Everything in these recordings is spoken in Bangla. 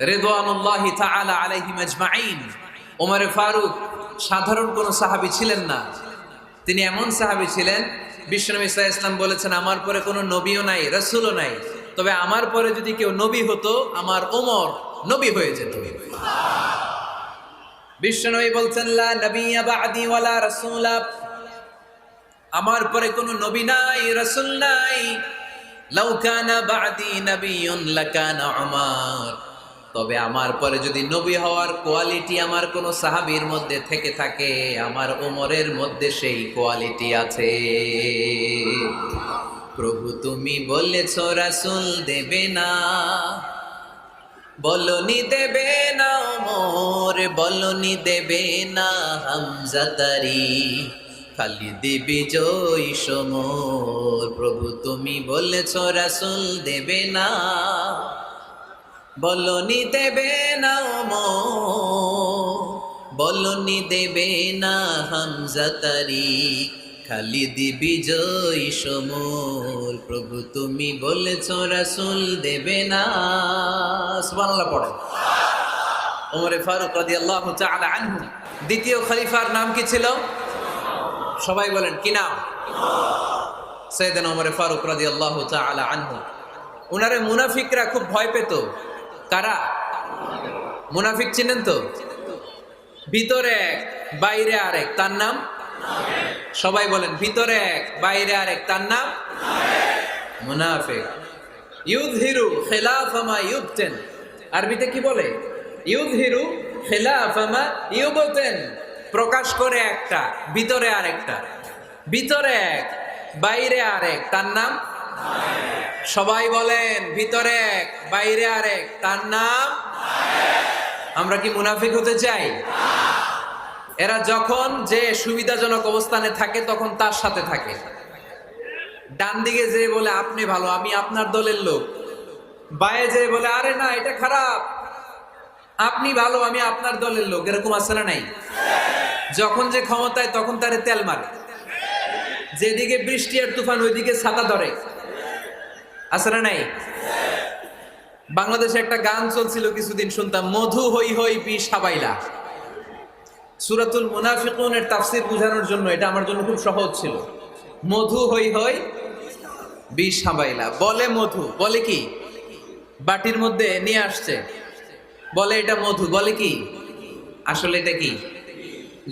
রেদওয়ানুল্লাহি তাআলা আলাইহিম আজমাইন ওমর ফারুক সাধারণ কোনো সাহাবী ছিলেন না। তিনি এমন সাহাবী ছিলেন বিশ্বনবী ইসলাম ইসলাম বলেছেন, আমার পরে কোনো নবীও নাই, রসুলও নাই। তবে আমার পরে যদি কেউ নবী হতো, আমার ওমর নবী হয়ে যেত। বিশ্বনবী বলছেন, লা নবিয়্যা বা'দি ওয়ালা আমার পরে কোনো নবী নাই, রসুল নাই। লাউ কানা বা'দি নাবিয়্যুন লাকানা উমার। তবে আমার পরে যদি নবী হওয়ার কোয়ালিটি আমার কোনো সাহাবির মধ্যে থেকে থাকে, আমার ওমরের মধ্যে সেই কোয়ালিটি আছে। প্রভু তুমি বলেছ, রাসূল দেবে না। বলনি দেবে না মোর বলনি দেবে না হামজাতারি খালি দেবী জয় সমর প্রভু তুমি বলেছ, রাসুল দেবে না। বলনি দেবে না মোর বলনি দেবে না হামজাতারি খালি দিবি জয় সমর। প্রভু তুমি বলেছ রাসুল দেবে না। সুবহানাল্লাহ পড়ে। ওমরে ফারুক রাদিয়াল্লাহু তাআলা আনহু। দ্বিতীয় খলিফার নাম কি ছিল? সবাই বলেন, কি নাম? সৈয়দনা ওমরে ফারুক রাদিয়াল্লাহু তাআলা আনহু। উনারে মুনাফিকরা খুব ভয় পেত। কারা? মুনাফিক চিনেন তো? ভিতরে এক, বাইরে আরেক, তার নাম? সবাই বলেন, ভিতরে এক, বাইরে আরেক, তার নাম? মুনাফিক। ইউদহিরু খিলাফামা ইউবতেন। আরবিতে কি বলে? ইউদহিরু খিলাফামা ইউবতেন। প্রকাশ করে একটা, ভিতরে আরেকটা। ভিতরে এক, বাইরে আরেক, তার নাম? সবাই বলেন, ভিতরে এক, বাইরে আরেক। তার নাম? আমরা কি মুনাফিক হতে চাই? এরা যখন যে সুবিধাজনক অবস্থানে থাকে, তখন তার সাথে থাকে। ডান দিকে যে বলে, আপনি ভালো, আমি আপনার দলের লোক। বায়ে যে বলে, আরে না, এটা খারাপ। আপনি ভালো, আমি আপনার দলের লোক। এরকম আছে না নাই? যখন যে ক্ষমতায়, তখন তারে তেল মারে। যেদিকে বৃষ্টি আর তুফান, ওইদিকে ছাতা ধরে। আছে না নাই? বাংলাদেশে একটা গান চলছিল কিছুদিন শুনতাম, মধু হই হই বিষ সাবাইলা সুরাতুল মুনাফিকুনের তাফসির বোঝানোর জন্য, এটা আমার জন্য খুব সহজ ছিল। মধু হই হই বি সাবাইলা বলে মধু, বলে কি? বাটির মধ্যে নিয়ে আসছে। বলে এটা মধু, বলে কি? আসলে এটা কি?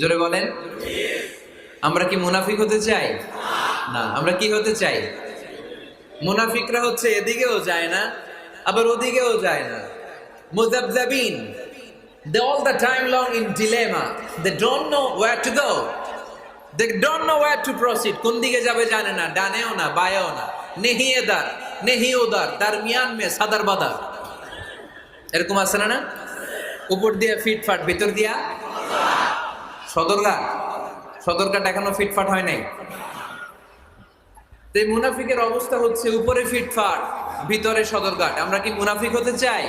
জোরে বলেন। আমরা কি মুনাফিক হতে চাই? না, আমরা কি হতে চাই? মুনাফিকরা হচ্ছে এদিকেও যায় না, আবার ওদিকেও যায় না। মুজাবজাবিন, they all the time long in dilemma. They don't know where to go. They don't know where to proceed. কোন দিকে যাবে জানে না, ডানেও না, বায়েও না। নেহি এদার নেহি ওদার দারমিয়ান মে সাদার বাদার এরকম আছে না না? উপর দিয়ে ফিটফাট ভিতর দিয়া। সদরঘাট। সদরঘাট এখনও ফিটফাট হয় নাই। এই মুনাফিকের অবস্থা হচ্ছে উপরে ফিটফাট, ভিতরে সদরঘাট। আমরা কি মুনাফিক হতে চাই?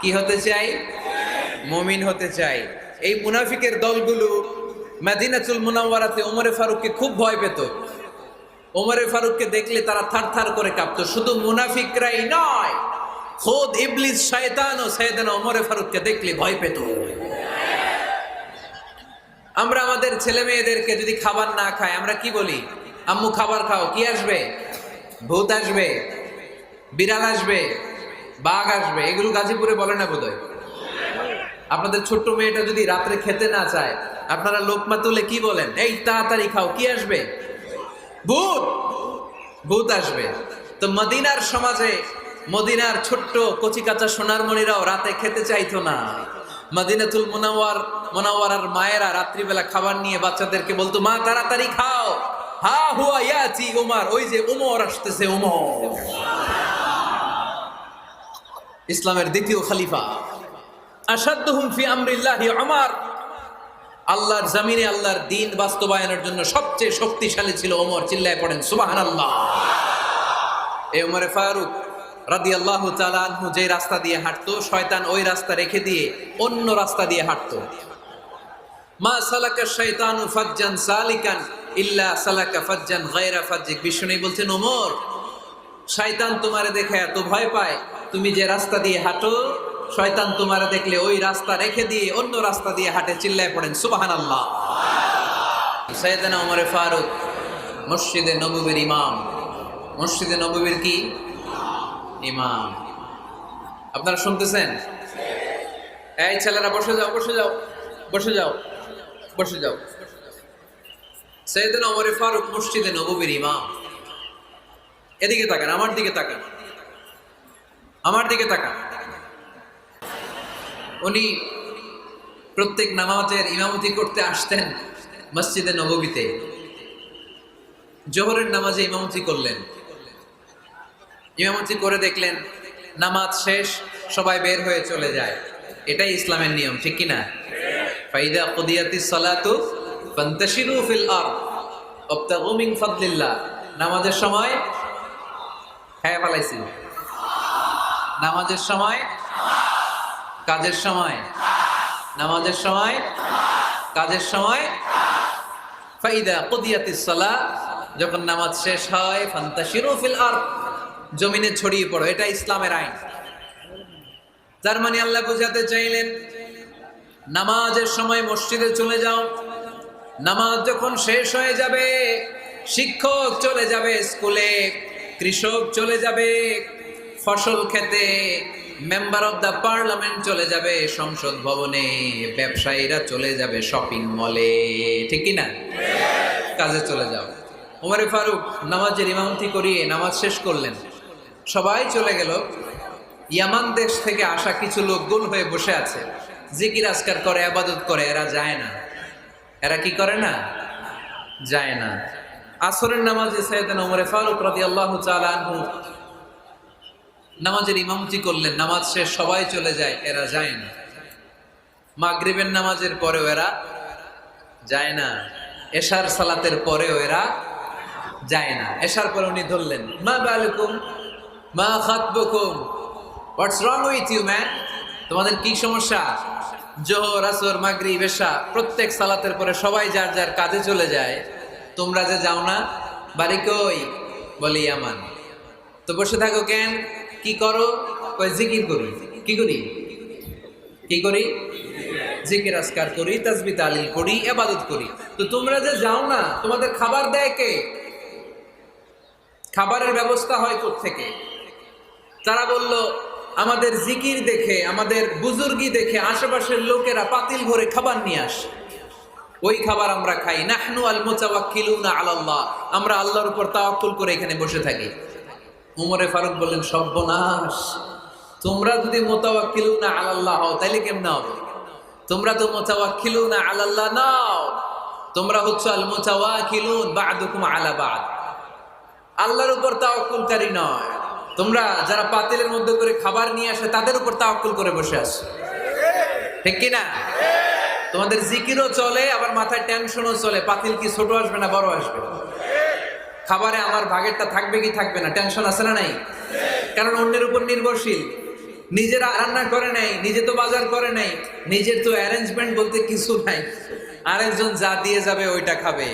কি হতে চাই? মমিন হতে চাই। এই মুনাফিকের দলগুলো মাদিনাতুল মুনাওয়ারাতে ওমরে ফারুককে খুব ভয় পেত। ওমরে ফারুককে দেখলে তারা থার থার করে কাঁপতো। শুধু মুনাফিকরাই নয়, খোদ ইবলিস, শয়তান ও সৈয়দান ওমরে ফারুককে দেখলে ভয় পেত। আমরা আমাদের ছেলে মেয়েদেরকে যদি খাবার না খাই, আমরা কি বলি? আম্মু খাবার খাও, কি আসবে? ভূত আসবে, বিড়াল আসবে, বাঘ আসবে, এগুলো গাজীপুরে বলে না বোধহয়? আপনাদের ছোট্ট মেয়েটা যদি রাত্রে খেতে না চায়, আপনারা লোকমা তুলে কি বলেন? এই, তাড়াতাড়ি খাও, কি আসবে? ভূত! ভূত আসবে। তো মদিনার সমাজে, মদিনার ছোট্ট কচি কাঁচা সোনার মণিরাও রাতে খেতে চাইতো না। মদিনাতুল মুনাওয়ার, মুনাওয়ারার মায়েরা রাত্রিবেলা খাবার নিয়ে বাচ্চাদেরকে বলতো, মা, তাড়াতাড়ি খাও। হা হুয়া ইয়াচি উমার, ওই যে উমর আসতেছে, উমর। ইসলামের দ্বিতীয় খলিফা। আসাদুহুম ফি আমরিল্লাহি উমর। আল্লাহর জমিনে আল্লাহর দিন বাস্তবায়নের জন্য সবচেয়ে শক্তিশালী ছিল ওমর চিল্লায় পড়েন, সুবহানাল্লাহ। এই ওমরে ফারুক রাদিয়াল্লাহু তাআলা আনহু যে রাস্তা দিয়ে হাঁটতো, শয়তান ওই রাস্তা রেখে দিয়ে অন্য রাস্তা দিয়ে হাঁটতো। মা সালাকা শয়তানু ফাজ্জান সালিকান ইল্লা সালাকা ফাজ্জান ফাজ্জিক। বলছেন দেখে ভয় পায়। তুমি যে রাস্তা দিয়ে শয়তান দেখলে ওই রাস্তা রেখে দিয়ে অন্য রাস্তা দিয়ে হাটে, চিল্লায় পড়েন। ওমরে ফারুক, মসজিদে নবীর ইমাম। মসজিদে নবীর কি? ইমাম। আপনারা শুনতেছেন? এই ছেলেরা, বসে যাও বসে যাও বসে যাও বসে যাও। সৈয়দিন ওমরে ফারুক মসজিদে নবীর ইমাম। এদিকে তাকান, আমার দিকে তাকান। আমার দিকে তাকান। উনি প্রত্যেক নামাজের ইমামতি করতে আসতেন মসজিদে নববীতে। জোহরের নামাজে ইমামতি করলেন। ইমামতি করে দেখলেন নামাজ শেষ, সবাই বের হয়ে চলে যায়। এটাই ইসলামের নিয়ম, ঠিক কিনা? ফাইদা কুদিয়াতি সালাতু ফান্তাশিরু ফিল আরদ ওয়াবতাগু মিন ফাদলিল্লাহ। নামাজের সময় হ্যাঁ পালাইছি নামাজের সময় কাজের সময় নামাজের সময় কাজের সময় ফাইদা কুদিয়াতি সালাহ, যখন নামাজ শেষ হয়, ফান্তাশিরু ফিল আরদ, জমিনে ছড়িয়ে পড়ো, এটা ইসলামের আইন। তার মানে আল্লাহ বুঝাতে চাইলেন, নামাজের সময় মসজিদে চলে যাও নামাজ যখন শেষ হয়ে যাবে, শিক্ষক চলে যাবে স্কুলে, কৃষক চলে যাবে, ফসল খেতে মেম্বার অব দ্য পার্লামেন্ট চলে যাবে, সংসদ ভবনে ব্যবসায়ীরা চলে যাবে শপিং মলে ঠিক না কাজে চলে যাও। উমারে ফারুক নামাজের ইমামতি করিয়ে নামাজ শেষ করলেন। সবাই চলে গেল। ইয়ামান দেশ থেকে আসা কিছু লোক গোল হয়ে বসে আছে। জিকির আজকার করে, আবাদত করে, এরা যায় না। এরা কি করে না? যায় না। আসরের নামাজে সৈয়দান ওমরে ফারুক রাদিয়াল্লাহু তাআলা আনহু নামাজের ইমামতি করলেন, নামাজ শেষ, সবাই চলে যায়, এরা যায় না। মাগরিবের নামাজের পরেও এরা যায় না। এশার সালাতের পরেও এরা যায় না। এশার পরে উনি ধরলেন, মা বালুকুম, মা খাতবুকুম, what's wrong with you, man? তোমাদের কি সমস্যা? জোহর, আসর মাগরি বেশা প্রত্যেক সালাতের পরে সবাই যার যার কাজে চলে যায়, তোমরা যে যাও না, বাড়ি কই? বলি আমান তো বসে থাকো কেন? কি করো? জিকির করি। কি করি? কি করি? জিকির আসকার করি তাসবি তালিল করি এবাদত করি। তো তোমরা যে যাও না, তোমাদের খাবার দেয় কে? খাবারের ব্যবস্থা হয় থেকে তারা বলল আমাদের জিকির দেখে, আমাদের বুজুর্গি দেখে আশেপাশের লোকেরা পাতিল ভরে খাবার নিয়ে আসে। ওই খাবার আমরা খাই। নাহনু আল মুতাওয়াক্কিলুনা আলাল্লাহ। আমরা আল্লাহর উপর তাওয়াক্কুল করে এখানে বসে থাকি। উমরে ফারুক বললেন, সর্বনাশ। তোমরা যদি মোতাওয়াক্কিলুনা আলাল্লাহ হও, তাইলে কেমনে হবে? তোমরা তো মোতাওয়াক্কিলুনা আলাল্লাহ নাও। তোমরা হচ্ছে আল মুতাওয়াক্কিলুন বা'দুকুম আলা বা'দ। আল্লাহর উপর তাওয়াক্কুলকারী নয়। তোমরা যারা পাতিলের মধ্যে করে খাবার নিয়ে আসে, তাদের উপর তাওয়াক্কুল করে বসে আসো ঠিক কি না তোমাদের জিকিরও চলে, আবার মাথায় টেনশনও চলে। পাতিল কি ছোট আসবে না বড় আসবে? খাবারে আমার ভাগেরটা থাকবে কি থাকবে না? টেনশন আছে না নাই? কারণ অন্যের উপর নির্ভরশীল। নিজেরা রান্না করে নাই, নিজে তো বাজার করে নাই, নিজের তো অ্যারেঞ্জমেন্ট বলতে কিছু নাই। আরেকজন যা দিয়ে যাবে, ওইটা খাবে।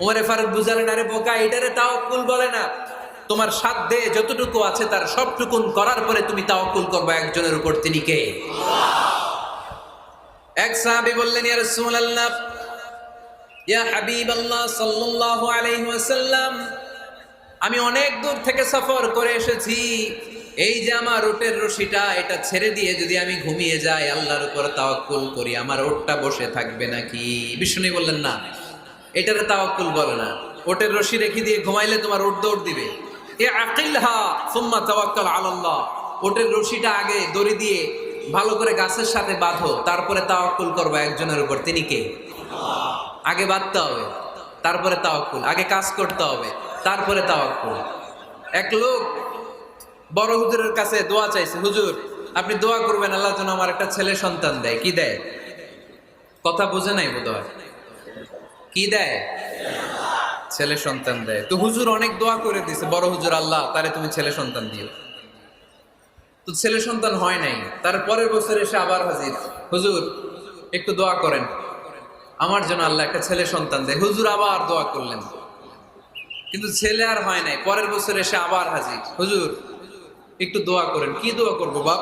ওমরে ফারুক বুঝালেন, আরে বোকা, এটারে তাওয়াক্কুল বলে না। তোমার সাধ্যে যতটুকু আছে তার সবটুকুন করার পরে তুমি তাওয়াক্কুল করবে একজনের উপর। তিনি কে? এক সাহাবী বললেন আলাইহি আমি অনেক দূর থেকে সফর করে এসেছি। এই যে আমার ওটের রশিটা, এটা ছেড়ে দিয়ে যদি আমি ঘুমিয়ে যাই, আল্লাহর উপর তাওয়াক্কুল করি, আমার ওটটা বসে থাকবে নাকি? বিষ্ণু বললেন, না, এটারে তাওয়াক্কুল বলে না। ওটের রশি রেখে দিয়ে ঘুমাইলে তোমার ওট দৌড় দিবে। এ আকিলহা সুম্মা তাওয়াক্কাল আলাল্লাহ। ওটের রশিটা আগে দড়ি দিয়ে ভালো করে গাছের সাথে বাঁধো, তারপরে তাওয়াক্কুল করবে একজনের উপর। তিনি কে? আগে বাঁধতে হবে, তারপরে তাওয়াক্কুল, আগে কাজ করতে হবে, তারপরে তাওয়াক্কুল। এক লোক বড় হুজুরের কাছে দোয়া চাইছে, হুজুর, আপনি দোয়া করবেন, আল্লাহ যেন আমার একটা ছেলে সন্তান দেয়। কি দেয়? কথা বুঝে নাই বোধ কি দেয়? ছেলে সন্তান দেয়। তো হুজুর অনেক দোয়া করে দিছে বড় হুজুর আল্লাহ, তারে তুমি ছেলে সন্তান দিও। তো ছেলে সন্তান হয় নাই। তার পরের বছর এসে আবার হাজির। হুজুর, একটু দোয়া করেন। আমার জন্য আল্লাহ একটা ছেলে সন্তান দেয়। হুজুর আবার দোয়া করলেন। কিন্তু ছেলে আর হয় নাই। পরের বছর এসে আবার হাজির। হুজুর, একটু দোয়া করেন। কি দোয়া করব বাপ?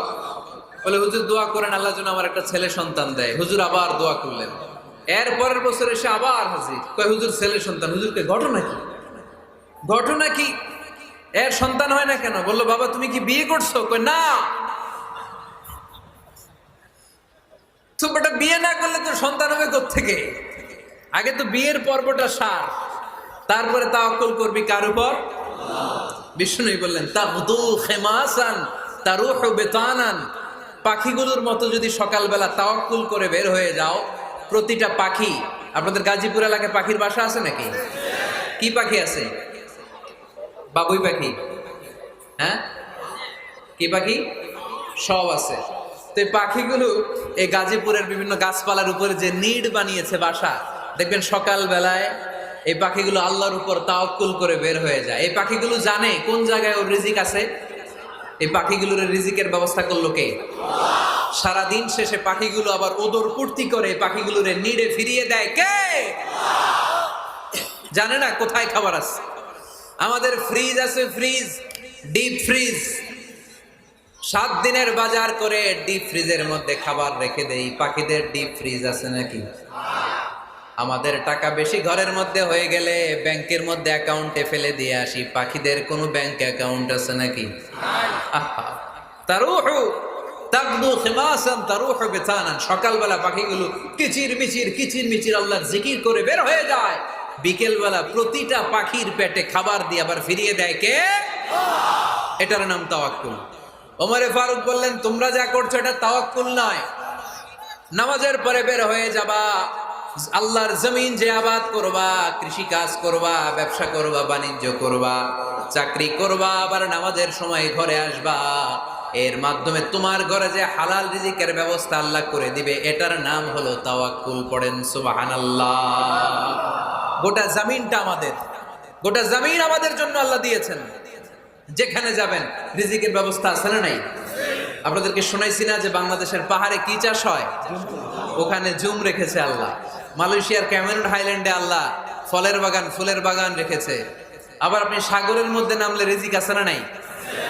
বলে, হুজুর দোয়া করেন, আল্লাহ যেন আমার একটা ছেলে সন্তান দেয়। হুজুর আবার দোয়া করলেন। এর পরের বছর এসে আবার হাজির। কয়, হুজুর, ছেলে সন্তান হুজুরকে ঘটনা কি? ঘটনা কি? এর সন্তান হয় না কেন? বলল, বাবা, তুমি কি বিয়ে করছ? কই না। তো বিয়ে না করলে তো সন্তান হবে থেকে আগে তো বিয়ের পর্বটা সার। তারপরে তাওয়াক্কুল করবি কার উপর? বিষ্ণুই বললেন, তাগদু খেমাসান, তারুহ বেতানান। পাখিগুলোর মতো যদি সকালবেলা তাওয়াক্কুল করে বের হয়ে যাও প্রতিটা পাখি, আপনাদের গাজীপুর এলাকায় পাখির বাসা আছে নাকি? কি পাখি আছে? বাবুই পাখি। হ্যাঁ? কি পাখি? সব আছে। তো এই পাখিগুলো এই গাজীপুরের বিভিন্ন গাছপালার উপরে যে নিড বানিয়েছে বাসা, দেখবেন সকাল বেলায় এই পাখিগুলো আল্লাহর উপর তাওয়াক্কুল করে বের হয়ে যায়। এই পাখিগুলো জানে কোন জায়গায় ওর রিজিক আছে? এই পাখিগুলোর রিজিকের ব্যবস্থা করল কে? সারাদিন শেষে পাখিগুলো আবার ওদর পূর্তি করে পাখিগুলোর নিড়ে ফিরিয়ে দেয়। কে? জানে না কোথায় খাবার আছে? আমাদের ফ্রিজ আছে ফ্রিজ ডিপ ফ্রিজ সাত দিনের বাজার করে ডিপ ফ্রিজের মধ্যে খাবার রেখে দেই। পাখিদের ডিপ ফ্রিজ আছে নাকি? আমাদের টাকা বেশি ঘরের মধ্যে হয়ে গেলে ব্যাংকের মধ্যে অ্যাকাউন্টে ফেলে দিয়ে আসি। পাখিদের কোনো ব্যাংক অ্যাকাউন্ট আছে নাকি? আহা, তারুহু। তাকদু সকালবেলা পাখিগুলো কিচির মিচির কিচির মিচির আল্লাহর জিকির করে বের হয়ে যায়। বিকেলবেলা প্রতিটা পাখির পেটে খাবার দিয়ে আবার ফিরিয়ে দেয় কে? এটার নাম তাওয়াক্কুল। ওমরে ফারুক বললেন, তোমরা যা করছ এটা তাওয়াক্কুল নয়। নামাজের পরে বের হয়ে যাবা, আল্লাহর জমিন যে আবাদ করবা কৃষি কাজ করবা, ব্যবসা করবা, বাণিজ্য করবা, চাকরি করবা, আবার নামাজের সময় ঘরে আসবা। এর মাধ্যমে তোমার ঘরে যে হালাল রিজিকের ব্যবস্থা আল্লাহ করে দিবে, এটার নাম হলো তাওয়াক্কুল পড়েন, সুবহানাল্লাহ। গোটা জমিনটা আমাদের, গোটা জমিন আমাদের জন্য আল্লাহ দিয়েছেন। যেখানে যাবেন, রিজিকের ব্যবস্থা আছে না নাই? আপনাদেরকে শোনাইছি না যে বাংলাদেশের পাহাড়ে কি চাষ হয়? ওখানে জুম রেখেছে আল্লাহ। মালয়েশিয়ার ক্যামেরুন হাইল্যান্ডে আল্লাহ ফলের বাগান, ফুলের বাগান রেখেছে। আবার আপনি সাগরের মধ্যে নামলে রিজিক আছে না নাই?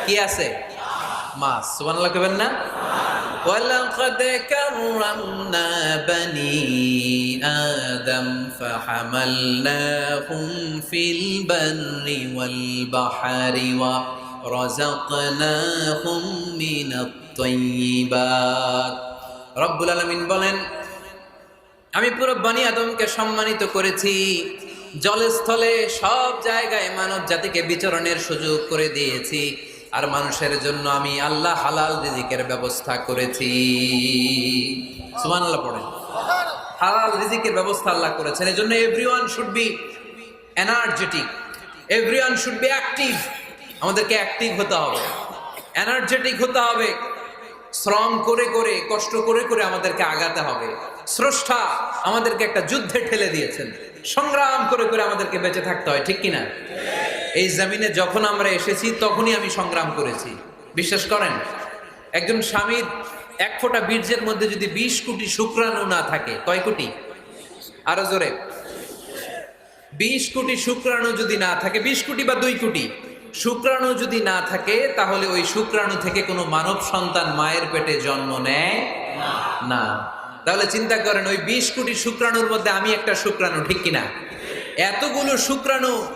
কি আছে? মাছ সুবহানাল্লাহ কবেন না ولقد كرمنا بني آدم فحملناهم في البر والبحر ورزقناهم من الطيبات رب العالمين বলেন আমি পুরো বনি আদমকে সম্মানিত করেছি জলস্থলে সব জায়গায় মানব জাতিকে বিচরণের সুযোগ করে দিয়েছি আর মানুষের জন্য আমি আল্লাহ হালাল রিজিকের ব্যবস্থা করেছি। সুমান পড়েন। হালাল রিজিকের ব্যবস্থা আল্লাহ করেছেন। এই জন্য everyone should be energetic everyone should be active আমাদেরকে অ্যাক্টিভ হতে হবে। এনার্জেটিক হতে হবে। শ্রম করে করে, কষ্ট করে করে আমাদেরকে আগাতে হবে। স্রষ্টা আমাদেরকে একটা যুদ্ধে ঠেলে দিয়েছেন। সংগ্রাম করে করে আমাদেরকে বেঁচে থাকতে হয়, ঠিক কিনা? এই জমিনে যখন আমরা এসেছি, তখনই আমি সংগ্রাম করেছি। বিশ্বাস করেন? একজন স্বামীর এক ফোঁটা বীর্যের মধ্যে যদি বিশ কোটি শুক্রাণু না থাকে, কয় কোটি? আরও জোরে। বিশ কোটি শুক্রাণু যদি না থাকে, বিশ কোটি বা দুই কোটি? শুক্রাণু যদি না থাকে, তাহলে ওই শুক্রাণু থেকে কোনো মানব সন্তান মায়ের পেটে জন্ম নেয় না। তাহলে চিন্তা করেন, ওই বিশ কোটি শুক্রাণুর মধ্যে আমি একটা শুক্রাণু, ঠিক কিনা? এতগুলো শুক্রাণু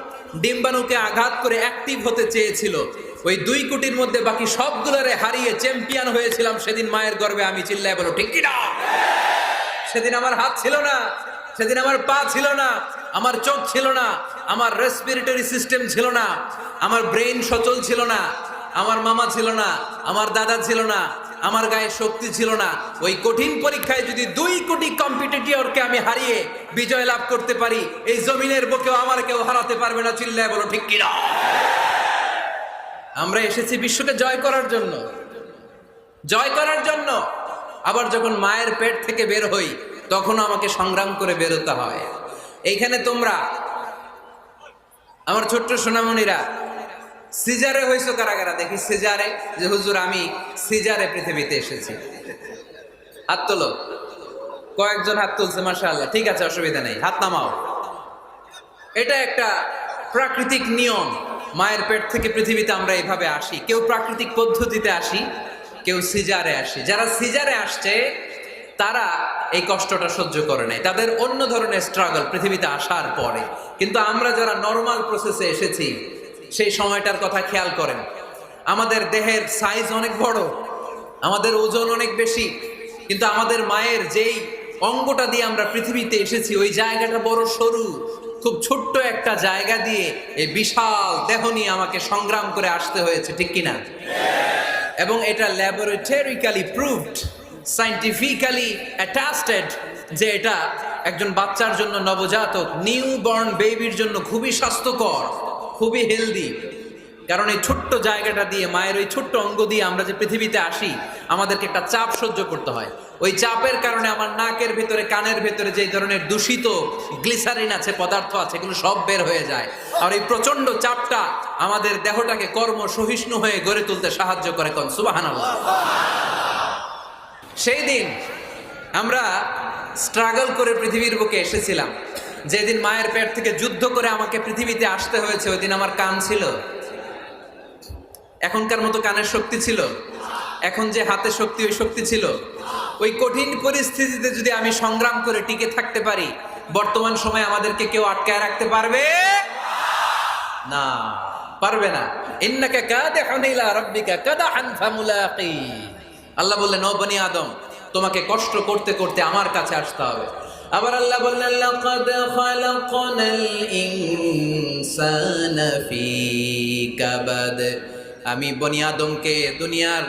ডিম্বাণুকে আঘাত করে অ্যাক্টিভ হতে চেয়েছিল। ওই দুই কোটির মধ্যে বাকি সবগুলোরে হারিয়ে চ্যাম্পিয়ন হয়েছিলাম সেদিন মায়ের গর্বে আমি চিল্লায় বলো, ঠিক সেদিন আমার হাত ছিল না, সেদিন আমার পা ছিল না, আমার চোখ ছিল না, আমার রেসপিরেটরি সিস্টেম ছিল না, আমার ব্রেন সচল ছিল না, আমার মামা ছিল না, আমার দাদা ছিল না আমার গায়ে শক্তি ছিল না। ওই কঠিন পরীক্ষায় যদি দুই কোটি কম্পিটিটরকে আমি হারিয়ে বিজয় লাভ করতে পারি, এই জমিনের বুকেও আমার কেউ হারাতে পারবে না, চিল্লায় বলো, ঠিক কিনা? আমরা এসেছি বিশ্বকে জয় করার জন্য। জয় করার জন্য। আবার যখন মায়ের পেট থেকে বের হই তখন আমাকে সংগ্রাম করে বেরোতে হয়। এইখানে তোমরা, আমার ছোট্ট সোনামণিরা সিজারে হয়েছ কারাগারা দেখি সিজারে, যে হুজুর আমি সিজারে পৃথিবীতে এসেছি। হাত তোলো। কয়েকজন হাত তুলছে মাসা আল্লাহ ঠিক আছে, অসুবিধা নেই। হাত নামাও। এটা একটা প্রাকৃতিক নিয়ম। মায়ের পেট থেকে পৃথিবীতে আমরা এভাবে আসি। কেউ প্রাকৃতিক পদ্ধতিতে আসি, কেউ সিজারে আসি। যারা সিজারে আসছে, তারা এই কষ্টটা সহ্য করে নাই। তাদের অন্য ধরনের স্ট্রাগল পৃথিবীতে আসার পরে। কিন্তু আমরা যারা নর্মাল প্রসেসে এসেছি সেই সময়টার কথা খেয়াল করেন। আমাদের দেহের সাইজ অনেক বড়, আমাদের ওজন অনেক বেশি, কিন্তু আমাদের মায়ের যেই অঙ্গটা দিয়ে আমরা পৃথিবীতে এসেছি, ওই জায়গাটা বড় সরু, খুব ছোট্ট একটা জায়গা দিয়ে এই বিশাল দেহ নিয়ে আমাকে সংগ্রাম করে আসতে হয়েছে, ঠিক কিনা? এবং এটা ল্যাবরেটরিক্যালি প্রুভড সাইন্টিফিক্যালি অ্যাটাস্টেড যে এটা একজন বাচ্চার জন্য নবজাতক নিউ বর্ন বেবির জন্য খুবই স্বাস্থ্যকর। খুবই হেলদি কারণ এই ছোট্ট জায়গাটা দিয়ে, মায়ের ওই ছোট্ট অঙ্গ দিয়ে আমরা যে পৃথিবীতে আসি, আমাদেরকে একটা চাপ সহ্য করতে হয়। ওই চাপের কারণে আমার নাকের ভেতরে, কানের ভেতরে যে ধরনের দূষিত গ্লিসারিন আছে, পদার্থ আছে, এগুলো সব বের হয়ে যায়। আর এই প্রচণ্ড চাপটা আমাদের দেহটাকে কর্ম সহিষ্ণু হয়ে গড়ে তুলতে সাহায্য করে কন? সুবাহান সেই দিন আমরা স্ট্রাগল করে পৃথিবীর বুকে এসেছিলাম। যেদিন মায়ের পেট থেকে যুদ্ধ করে আমাকে পৃথিবীতে আসতে হয়েছে, ওই দিন আমার কান ছিল। এখনকার মতো কানের শক্তি ছিল। এখন যে হাতে শক্তি, ওই শক্তি ছিল। ওই কঠিন পরিস্থিতিতে যদি আমি সংগ্রাম করে টিকে থাকতে পারি, বর্তমান সময় আমাদেরকে কেউ আটকায় রাখতে পারবে? না পারবে না। ইন্নাকা কাদিহুন ইলা রাব্বিকা কাদাহান ফামুলাকি। আল্লাহ বললেন, ও বনি আদম, তোমাকে কষ্ট করতে করতে আমার কাছে আসতে হবে। আবার আল্লাহ বললেন, লাকাদ খালাকনাল ইনসানা ফি কাবাদ। আমি বনি আদমকে, দুনিয়ার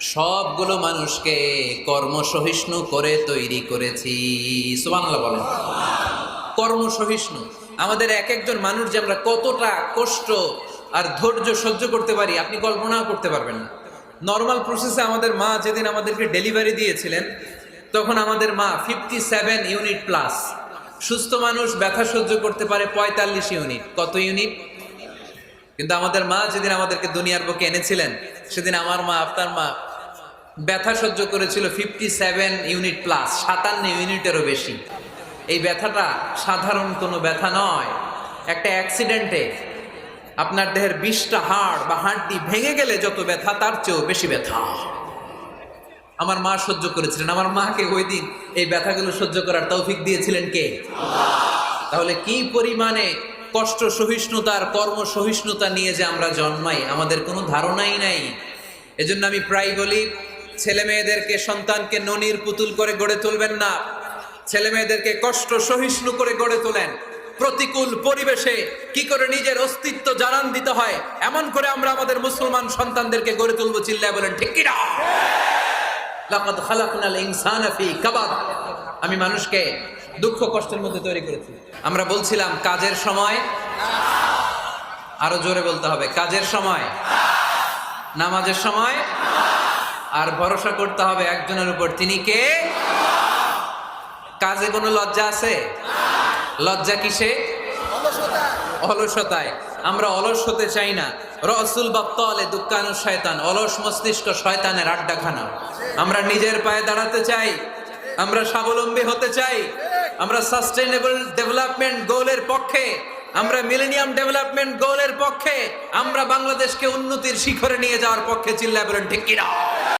সবগুলো মানুষকে কর্মসহিষ্ণু করে তৈরি করেছি। সুবহানাল্লাহ বলেন। কর্মসহিষ্ণু। আমাদের এক একজন মানুষ যে আমরা কতটা কষ্ট আর ধৈর্য সহ্য করতে পারি, আপনি কল্পনাও করতে পারবেন না। নর্মাল প্রসেসে আমাদের মা যেদিন আমাদেরকে ডেলিভারি দিয়েছিলেন তখন আমাদের মা ফিফটি সেভেন ইউনিট প্লাস সুস্থ মানুষ ব্যথা সহ্য করতে পারে পঁয়তাল্লিশ ইউনিট কত ইউনিট কিন্তু আমাদের মা যেদিন আমাদেরকে দুনিয়ার বুকে এনেছিলেন, সেদিন আমার মা, আপনার মা ব্যথা সহ্য করেছিল ফিফটি সেভেন ইউনিট প্লাস সাতান্ন ইউনিটেরও বেশি। এই ব্যথাটা সাধারণ কোনো ব্যথা নয়। একটা অ্যাক্সিডেন্টে আপনার দেহের বিশটা হাড় বা হাড়টি ভেঙে গেলে যত ব্যথা, তার চেয়েও বেশি ব্যথা। আমার মা সহ্য করেছিলেন। আমার মাকে ওই দিন এই ব্যথাগুলো সহ্য করার তৌফিক দিয়েছিলেন কে? তাহলে কি পরিমাণে কষ্ট সহিষ্ণুতার কর্ম সহিষ্ণুতা নিয়ে যে আমরা জন্মাই, আমাদের কোনো ধারণাই নাই। এজন্য আমি প্রায় বলি, ছেলে মেয়েদেরকে সন্তানকে ননির পুতুল করে গড়ে তুলবেন না। ছেলে মেয়েদেরকে কষ্ট সহিষ্ণু করে গড়ে তোলেন। প্রতিকূল পরিবেশে কি করে নিজের অস্তিত্ব জানান দিতে হয়, এমন করে আমরা আমাদের মুসলমান সন্তানদেরকে গড়ে তুলবো, চিল্লায় বলেন, ঠিক কিনা? লাকাদ খালাকনাল ইনসানা ফি কাবাদ আমি মানুষকে দুঃখ কষ্টের মধ্যে তৈরি করেছি। আমরা বলছিলাম, কাজের সময় আরও জোরে বলতে হবে, কাজের সময়, নামাজের সময়, আর ভরসা করতে হবে একজনের উপর। তিনি কে? কাজে কোনো লজ্জা আছে? লজ্জা কিসে? অলসতায়। আমরা অলস হতে চাই না। রসুল বাপ্তলে দুঃখানু শয়তান, অলস মস্তিষ্ক শয়তানের আড্ডাখানা। আমরা নিজের পায়ে দাঁড়াতে চাই, আমরা স্বাবলম্বী হতে চাই, আমরা সাস্টেনেবল ডেভেলপমেন্ট গোলের পক্ষে, আমরা মিলেনিয়াম ডেভেলপমেন্ট গোলের পক্ষে, আমরা বাংলাদেশকে উন্নতির শিখরে নিয়ে যাওয়ার পক্ষে চিল্লা বলেন, ঠিক কিনা?